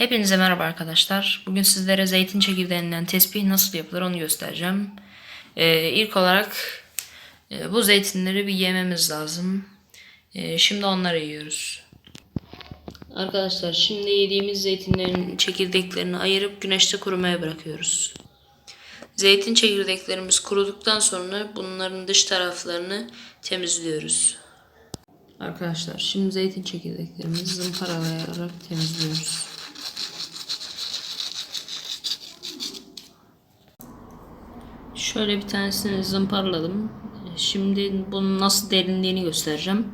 Hepinize merhaba arkadaşlar. Bugün sizlere zeytin çekirdeğinden tespih nasıl yapılır onu göstereceğim. Ee, ilk olarak e, bu zeytinleri bir yememiz lazım. Ee, şimdi onları yiyoruz. Arkadaşlar şimdi yediğimiz zeytinlerin çekirdeklerini ayırıp güneşte kurumaya bırakıyoruz. Zeytin çekirdeklerimiz kuruduktan sonra bunların dış taraflarını temizliyoruz. Arkadaşlar şimdi zeytin çekirdeklerimizi zımparalayarak temizliyoruz. Şöyle bir tanesini zımparaladım. Şimdi bunun nasıl derinliğini göstereceğim.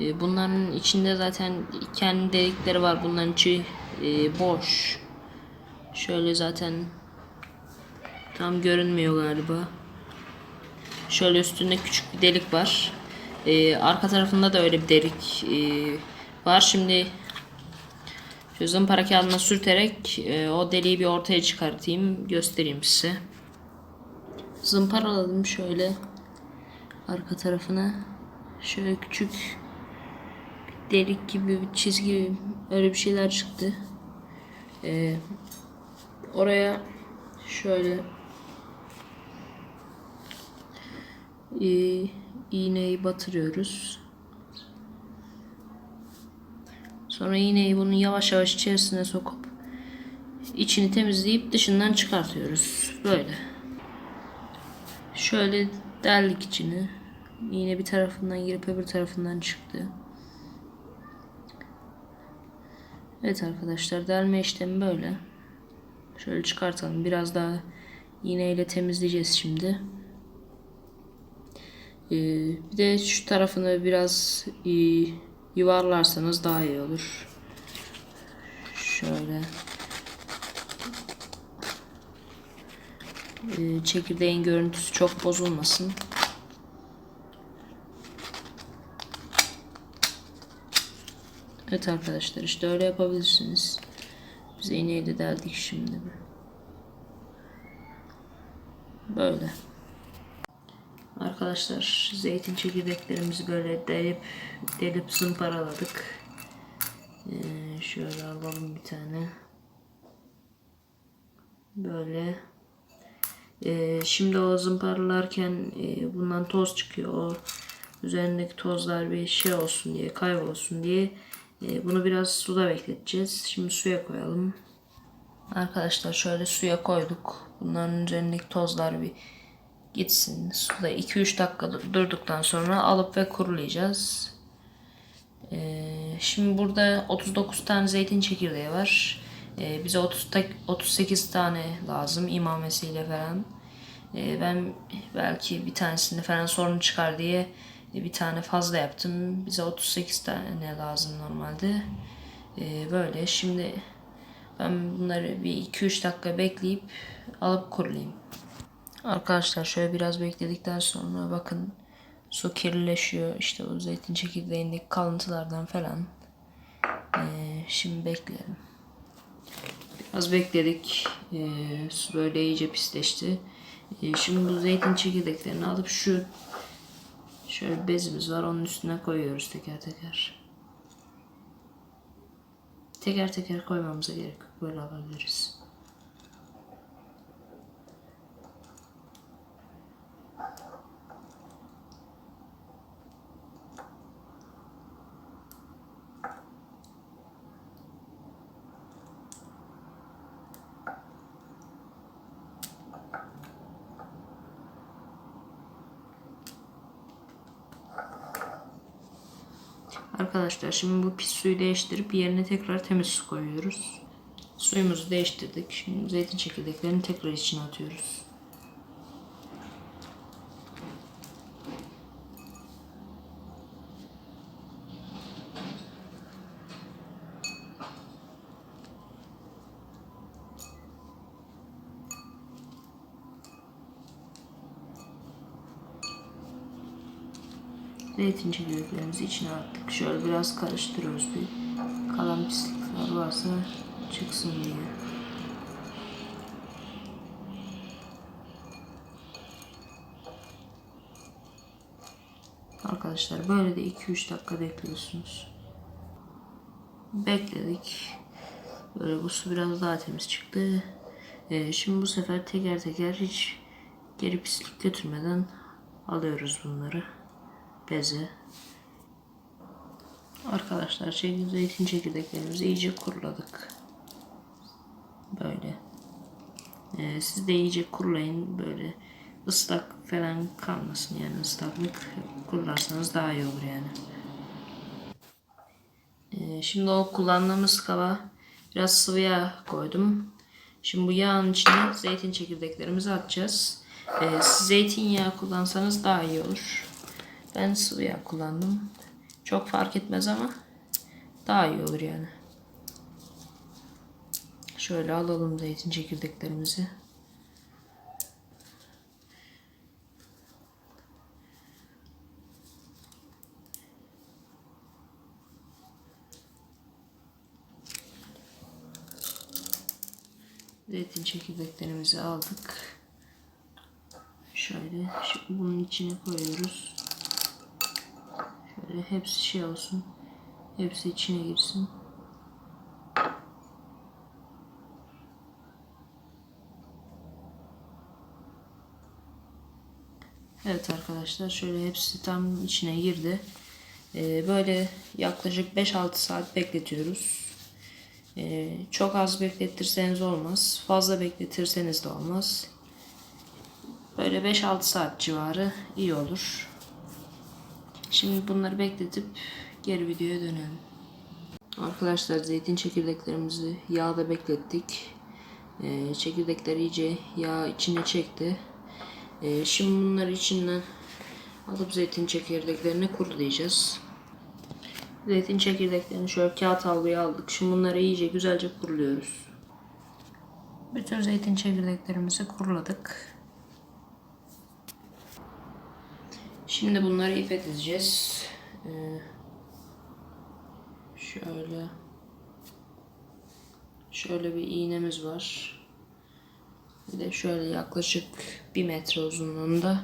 Ee, Bunların içinde zaten kendi delikleri var. Bunların içi e, boş. Şöyle zaten tam görünmüyor galiba. Şöyle üstünde küçük bir delik var. Ee, arka tarafında da öyle bir delik e, var. Şimdi zımpara kağıdına sürterek e, o deliği bir ortaya çıkartayım. Göstereyim size. Zımparaladım şöyle arka tarafına. Şöyle küçük delik gibi bir çizgi öyle bir şeyler çıktı. Ee, oraya şöyle e, iğneyi batırıyoruz. Sonra iğneyi bunun yavaş yavaş içerisine sokup içini temizleyip dışından çıkartıyoruz. Böyle. Şöyle deldik içini. İğne bir tarafından girip öbür tarafından çıktı. Evet arkadaşlar delme işlemi böyle. Şöyle çıkartalım. Biraz daha iğneyle temizleyeceğiz şimdi. Ee, bir de şu tarafını biraz e, yuvarlarsanız daha iyi olur. Şöyle. Ee, çekirdeğin görüntüsü çok bozulmasın. Evet arkadaşlar işte öyle yapabilirsiniz. Biz iğneyi de deldik şimdi. Böyle. Arkadaşlar zeytin çekirdeklerimizi böyle delip delip zımparaladık. Ee, şöyle alalım bir tane. Böyle. Ee, şimdi o zımparalarken e, bundan toz çıkıyor. O üzerindeki tozlar bir şey olsun diye, kaybolsun diye e, bunu biraz suda bekleteceğiz. Şimdi suya koyalım. Arkadaşlar şöyle suya koyduk. Bunların üzerindeki tozlar bir gitsin. Suda 2-3 dakika durduktan sonra alıp ve kurulayacağız. Ee, şimdi burada 39 tane zeytin çekirdeği var. Ee, bize 30 ta- 38 tane lazım imamesiyle falan. Ee, ben belki bir tanesinde falan sorun çıkar diye bir tane fazla yaptım. Bize 38 tane lazım normalde. Ee, böyle şimdi ben bunları bir 2-3 dakika bekleyip alıp kurulayım. Arkadaşlar şöyle biraz bekledikten sonra bakın su kirlileşiyor. İşte o zeytin çekirdeğindeki kalıntılardan falan. Ee, şimdi bekleyelim. Biraz bekledik. Ee, su böyle iyice pisleşti. Ee, şimdi bu zeytin çekirdeklerini alıp şu şöyle bezimiz var onun üstüne koyuyoruz teker teker. Teker teker koymamıza gerek yok. Böyle alabiliriz. Arkadaşlar şimdi bu pis suyu değiştirip yerine tekrar temiz su koyuyoruz. Suyumuzu değiştirdik. Şimdi zeytin çekirdeklerini tekrar içine atıyoruz. Zeytin çekirdeklerimizi içine attık. Şöyle biraz karıştırıyoruz bir. Kalan pislikler varsa çıksın diye. Arkadaşlar böyle de 2-3 dakika bekliyorsunuz. Bekledik. Böyle bu su biraz daha temiz çıktı. Ee, şimdi bu sefer teker teker hiç geri pislik götürmeden alıyoruz bunları. Beze. Arkadaşlar şey zeytin çekirdeklerimizi iyice kuruladık. Böyle. Ee, siz de iyice kurulayın böyle ıslak falan kalmasın yani ıslaklık kurularsanız daha iyi olur yani. Ee, şimdi o kullandığımız kaba biraz sıvı yağ koydum. Şimdi bu yağın içine zeytin çekirdeklerimizi atacağız. Ee, zeytinyağı kullansanız daha iyi olur. Ben sıvı yağ kullandım. Çok fark etmez ama daha iyi olur yani. Şöyle alalım zeytin çekirdeklerimizi. Zeytin çekirdeklerimizi aldık. Şöyle bunun içine koyuyoruz. Şöyle hepsi şey olsun. Hepsi içine girsin. Evet arkadaşlar şöyle hepsi tam içine girdi. Ee, böyle yaklaşık 5-6 saat bekletiyoruz. Ee, çok az bekletirseniz olmaz. Fazla bekletirseniz de olmaz. Böyle 5-6 saat civarı iyi olur. Şimdi bunları bekletip geri videoya dönelim. Arkadaşlar zeytin çekirdeklerimizi yağda beklettik. Ee, çekirdekler iyice yağ içine çekti. Ee, şimdi bunları içinden alıp zeytin çekirdeklerini kurulayacağız. Zeytin çekirdeklerini şöyle kağıt havluya aldık. Şimdi bunları iyice güzelce kuruluyoruz. Bütün zeytin çekirdeklerimizi kuruladık. Şimdi bunları ipet edeceğiz. Ee, şöyle şöyle bir iğnemiz var. Bir de şöyle yaklaşık bir metre uzunluğunda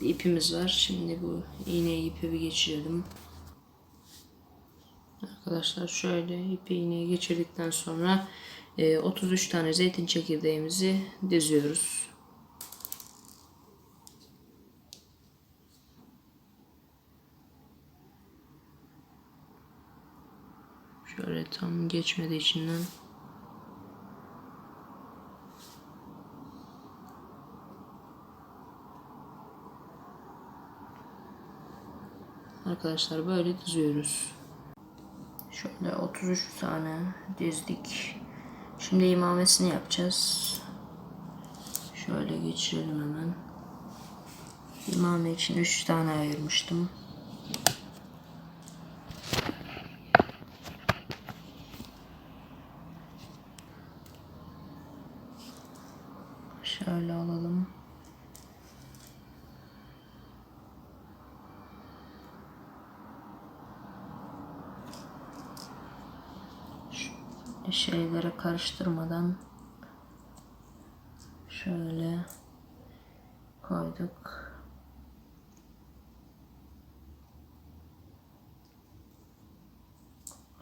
bir ipimiz var. Şimdi bu iğneyi ipe bir geçirelim. Arkadaşlar şöyle ipi iğneye geçirdikten sonra e, 33 tane zeytin çekirdeğimizi diziyoruz. Şöyle tam geçmedi içinden. Arkadaşlar böyle diziyoruz. Şöyle 33 tane dizdik. Şimdi imamesini yapacağız. Şöyle geçirelim hemen. İmame için 3 tane ayırmıştım. Şöyle alalım. şeylere karıştırmadan şöyle koyduk.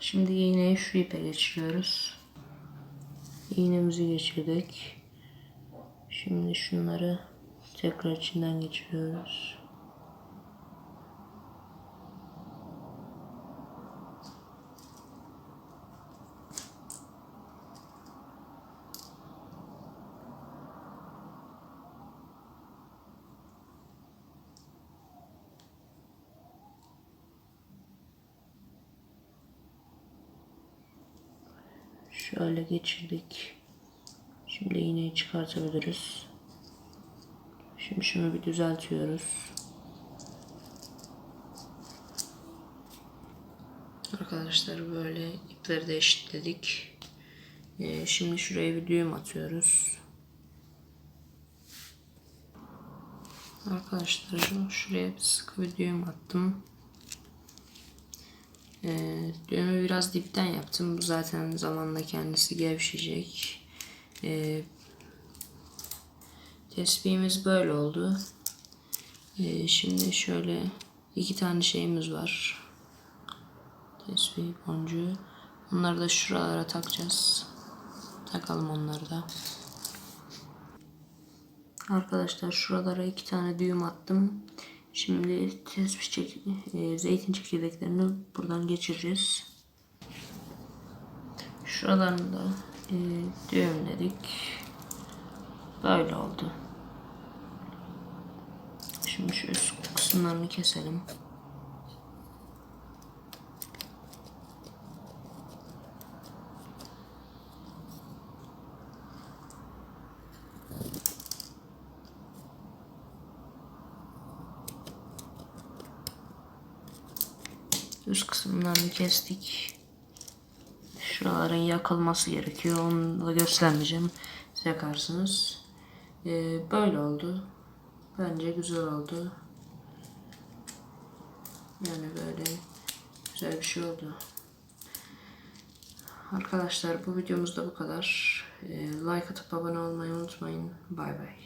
Şimdi iğneyi şu ipe geçiriyoruz. İğnemizi geçirdik. Şimdi şunları tekrar içinden geçiriyoruz. Şöyle geçirdik. Şimdi iğneyi çıkartabiliriz. Şimdi şunu bir düzeltiyoruz. Arkadaşlar böyle ipleri de eşitledik. Ee, şimdi şuraya bir düğüm atıyoruz. Arkadaşlar şuraya bir sıkı bir düğüm attım. Ee, düğümü biraz dipten yaptım. Bu zaten zamanla kendisi gevşeyecek. Ee, tespihimiz böyle oldu. Ee, şimdi şöyle iki tane şeyimiz var. Tespih boncuğu. Onları da şuralara takacağız. Takalım onları da. Arkadaşlar şuralara iki tane düğüm attım. Şimdi tespih çek e, zeytin çekirdeklerini buradan geçireceğiz. Şuralarını da e, düğümledik. Böyle oldu. Şimdi şu üst kısımlarını keselim. Üst kısımlarını kestik. Şuraların yakılması gerekiyor. Onu da göstermeyeceğim. Siz yakarsınız. Ee, böyle oldu. Bence güzel oldu. Yani böyle güzel bir şey oldu. Arkadaşlar bu videomuz da bu kadar. Ee, like atıp abone olmayı unutmayın. Bay bay.